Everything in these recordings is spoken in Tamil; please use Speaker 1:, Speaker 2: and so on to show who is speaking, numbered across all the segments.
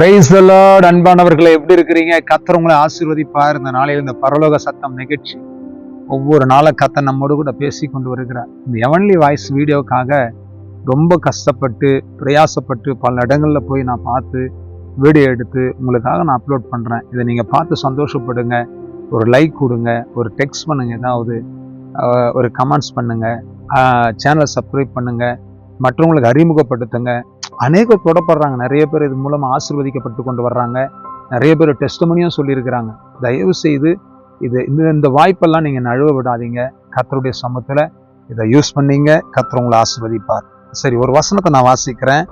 Speaker 1: பிரைஸ் லார்ட் அன்பானவர்களை எப்படி இருக்கிறீங்க? கத்தர் உங்களை ஆசீர்வதிப்பார். இந்த நாளையில் இந்த பரலோக சத்தம் நிகழ்ச்சி. ஒவ்வொரு நாளும் கத்தர் நம்மோடு கூட பேசி கொண்டு வருகிறார். இந்த எவன்லி வாய்ஸ் வீடியோக்காக ரொம்ப கஷ்டப்பட்டு பிரயாசப்பட்டு பல இடங்களில் போய் நான் பார்த்து வீடியோ எடுத்து உங்களுக்காக நான் அப்லோட் பண்ணுறேன் இதை நீங்கள் பார்த்து சந்தோஷப்படுங்க. ஒரு லைக் கொடுங்க. ஒரு டெக்ஸ்ட் பண்ணுங்கள் ஏதாவது. ஒரு கமெண்ட்ஸ் பண்ணுங்கள் சேனலை சப்ஸ்கிரைப் பண்ணுங்கள் மற்றவங்களுக்கு அறிமுகப்படுத்துங்க. அநேகர் தொடப்படுறாங்க நிறைய பேர் இது மூலமாக ஆசிர்வதிக்கப்பட்டு கொண்டு வர்றாங்க. நிறைய பேர் டெஸ்டமனியும் சொல்லியிருக்கிறாங்க. தயவு செய்து இது இந்த இந்த வாய்ப்பெல்லாம் நீங்கள் நழுவ விடாதீங்க. கத்தருடைய சமூகத்தில் இதை யூஸ் பண்ணீங்க. கத்தர் உங்களை ஆசிர்வதிப்பார். சரி ஒரு வசனத்தை நான் வாசிக்கிறேன்.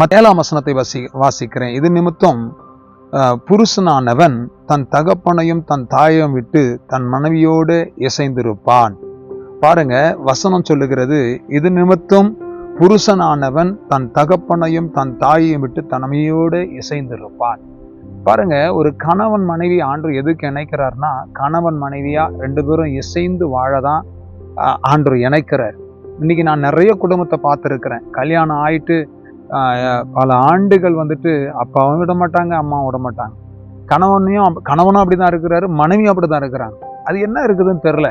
Speaker 1: மத்தேலாம் வசனத்தை வாசி வாசிக்கிறேன். இது நிமித்தம் புருஷனானவன் தன் தகப்பனையும் தன் தாயையும் விட்டு தன் மனைவியோடு இசைந்திருப்பான். பாருங்க வசனம் சொல்லுகிறது இது நிமித்தம் புருஷனானவன் தன் தகப்பனையும் தன் தாயையும் விட்டு தனமையோடு இசைந்திருப்பான். பாருங்க ஒரு கணவன் மனைவி ஆண்டு எதுக்கு இணைக்கிறார்னா கணவன் மனைவியா ரெண்டு பேரும் இசைந்து வாழதான் ஆண்டு இணைக்கிறார். இன்னைக்கு நான் நிறைய குடும்பத்தை பார்த்துருக்கிறேன். கல்யாணம் ஆயிட்டு பல ஆண்டுகள் வந்துட்டு அப்பாவும் விட மாட்டாங்க அம்மாவும் விட மாட்டாங்க. கணவனையும் கணவனும் கணவனும் அப்படிதான் இருக்கிறாரு மனைவியும் அப்படிதான் இருக்கிறாங்க. அது என்ன இருக்குதுன்னு தெரில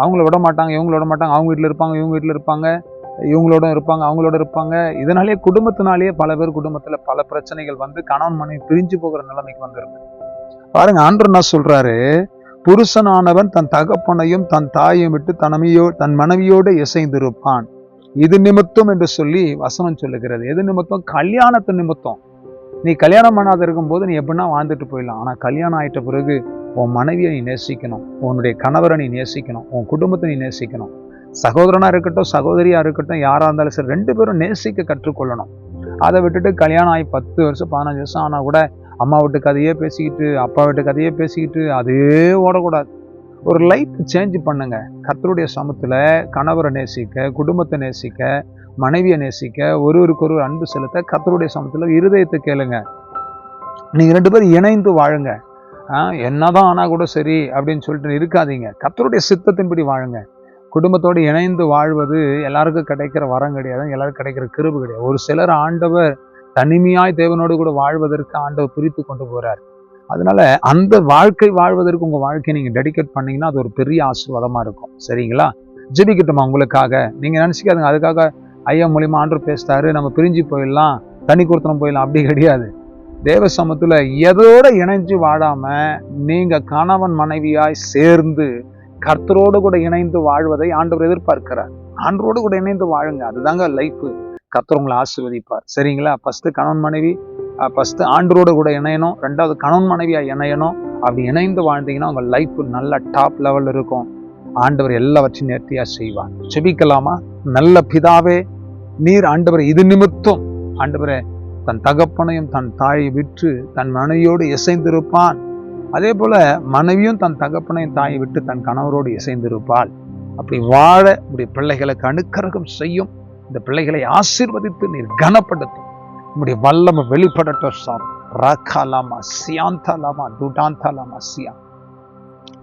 Speaker 1: அவங்கள விட மாட்டாங்க இவங்கள விட மாட்டாங்க அவங்க வீட்டில் இருப்பாங்க இவங்க வீட்டில் இருப்பாங்க. இவங்களோட இருப்பாங்க அவங்களோட இருப்பாங்க. இதனாலேயே குடும்பத்தினாலேயே பல பேர் குடும்பத்தில் பல பிரச்சனைகள் வந்து கணவன் மனைவி பிரிஞ்சு போகிற நிலைமைக்கு வந்திருக்கு. பாருங்க ஆண்டர் என்ன சொல்றாரு? புருஷனானவன் தன் தகப்பனையும் தன் தாயையும் விட்டு தனமையோ தன் மனைவியோடு இசைந்திருப்பான். இது நிமித்தம் என்று சொல்லி வசனம் சொல்லுகிறது. எது நிமித்தம்? கல்யாணத்து நிமித்தம். நீ கல்யாணம் பண்ணாத இருக்கும்போது நீ எப்படின்னா வாழ்ந்துட்டு போயிடலாம். ஆனால் கல்யாணம் ஆயிட்ட பிறகு உன் மனைவியை நீ நேசிக்கணும். உன்னுடைய கணவரை நீ நேசிக்கணும். உன் குடும்பத்தை நீ நேசிக்கணும். சகோதரனாக இருக்கட்டும் சகோதரியாக இருக்கட்டும் யாராக இருந்தாலும் சரி ரெண்டு பேரும் நேசிக்க கற்றுக்கொள்ளணும். அதை விட்டுட்டு கல்யாணம் ஆகி பத்து வருஷம் பதினஞ்சு வருஷம் ஆனால் கூட அம்மா வீட்டு கதையே பேசிக்கிட்டு அப்பா வீட்டு கதையே பேசிக்கிட்டு அதே ஓடக்கூடாது. ஒரு லைஃப் சேஞ்ச் பண்ணுங்க. கத்தருடைய சமத்தில் கணவரை நேசிக்க குடும்பத்தை நேசிக்க மனைவியை நேசிக்க ஒருவருக்கு ஒருவர் அன்பு செலுத்த கத்தருடைய சமத்தில் இருதயத்தை கேளுங்க. நீங்கள் ரெண்டு பேரும் இணைந்து வாழுங்க. என்ன என்னதான் ஆனால் கூட சரி அப்படின்னு சொல்லிட்டு இருக்காதீங்க. கத்தருடைய சித்தத்தின்படி வாழுங்க. குடும்பத்தோடு இணைந்து வாழ்வது எல்லாருக்கும் கிடைக்கிற வரம் கிடையாது எல்லாருக்கும் கிடைக்கிற கிருபு கிடையாது. ஒரு சிலர் ஆண்டவர் தனிமையாய் தேவனோடு கூட வாழ்வதற்கு ஆண்டவர் பிரித்து கொண்டு போகிறார் அதனால அந்த வாழ்க்கை வாழ்வதற்கு உங்கள் வாழ்க்கையை நீங்கள் டெடிகேட் பண்ணீங்கன்னா அது ஒரு பெரிய ஆசீர்வாதமாக இருக்கும். சரிங்களா? ஜெபிக்கிட்டோமா உங்களுக்காக? நீங்கள் நினச்சிக்காதுங்க. அதுக்காக ஐயா மூலியமாக ஆண்டர் பேசுகிறாரு நம்ம பிரிஞ்சு போயிடலாம் தனி கொடுத்தனம் போயிடலாம் அப்படி கிடையாது. தேவ சமத்தில் எதோட இணைஞ்சு வாழாமல் நீங்கள் கணவன் மனைவியாய் சேர்ந்து கர்த்தரோடு கூட இணைந்து வாழ்வதை ஆண்டவர் எதிர்பார்க்கிறார். ஆண்டரோடு கூட இணைந்து வாழுங்க. அதுதாங்க லைஃப் கர்த்தர் உங்களை ஆசிர்வதிப்பார். சரிங்களா? ஃபஸ்ட்டு கணவன் மனைவி ஃபஸ்ட்டு ஆண்டரோடு கூட இணையணும். ரெண்டாவது கணவன் மனைவியா இணையணும். அப்படி இணைந்து வாழ்ந்தீங்கன்னா உங்கள் லைஃப் நல்ல டாப் லெவல்ல இருக்கும். ஆண்டவர் எல்லாவற்றையும் நேர்த்தியா செய்வார். செபிக்கலாமா நல்ல பிதாவே நீர் ஆண்டவர் இது நிமித்தம் ஆண்டவரே தன் தகப்பனையும் தன் தாயை விற்று தன் மனைவியோடு இசைந்திருப்பான். அதே போல மனைவியும் தன் தகப்பனையும் தாயை விட்டு தன் கணவரோடு இசைந்திருப்பாள். அப்படி வாழ உடைய பிள்ளைகளுக்கு அனுக்கரகம் செய்யும். இந்த பிள்ளைகளை ஆசீர்வதித்து நீர் கனப்படுத்தும். உங்களுடைய வல்லம வெளிப்படட்டும் சார். ரகாலாமா சியாந்தாலாமா துடாந்தாலாமா சியா.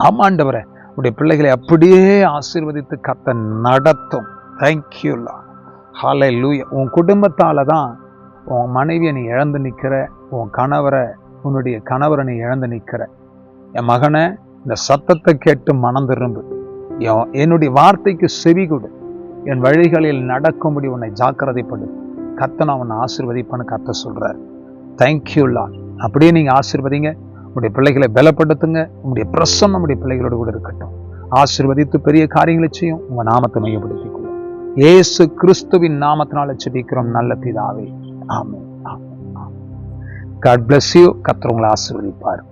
Speaker 1: ஆமாண்டவரை உடைய பிள்ளைகளை அப்படியே ஆசீர்வதித்து கத்த நடத்தும். தேங்க்யூலா ஹாலே லூயா உன் குடும்பத்தால தான் உன் மனைவியை நீ இழந்து நிற்கிற உன் கணவரை உன்னுடைய கணவரை நீ இழந்து நிற்கிற என் மகனை இந்த சத்தத்தை கேட்டு மனம் திரும்பு. என்னுடைய வார்த்தைக்கு செவி கொடு. என் வழிகளில் நடக்கும்படி உன்னை ஜாக்கிரதைப்படு. கத்தனை அவனை ஆசீர்வதிப்பான்னு கத்த சொல்றார். தேங்க்யூலா அப்படியே நீங்க ஆசீர்வதிங்க. உங்களுடைய பிள்ளைகளை பலப்படுத்துங்க. உங்களுடைய பிரசம் நம்முடைய பிள்ளைகளோடு கூட இருக்கட்டும். ஆசீர்வதித்து பெரிய காரியங்களை செய்யும். உங்க நாமத்தை மையப்படுத்திக் கொள்ளும் ஏசு கிறிஸ்துவின் நாமத்தினால செபிக்கிறோம். நல்ல பிதாவே. ஆமே ஆமே ஆமே காட் பிளஸ் யூ கர்த்தர் உங்களை ஆசீர்வதிப்பார்.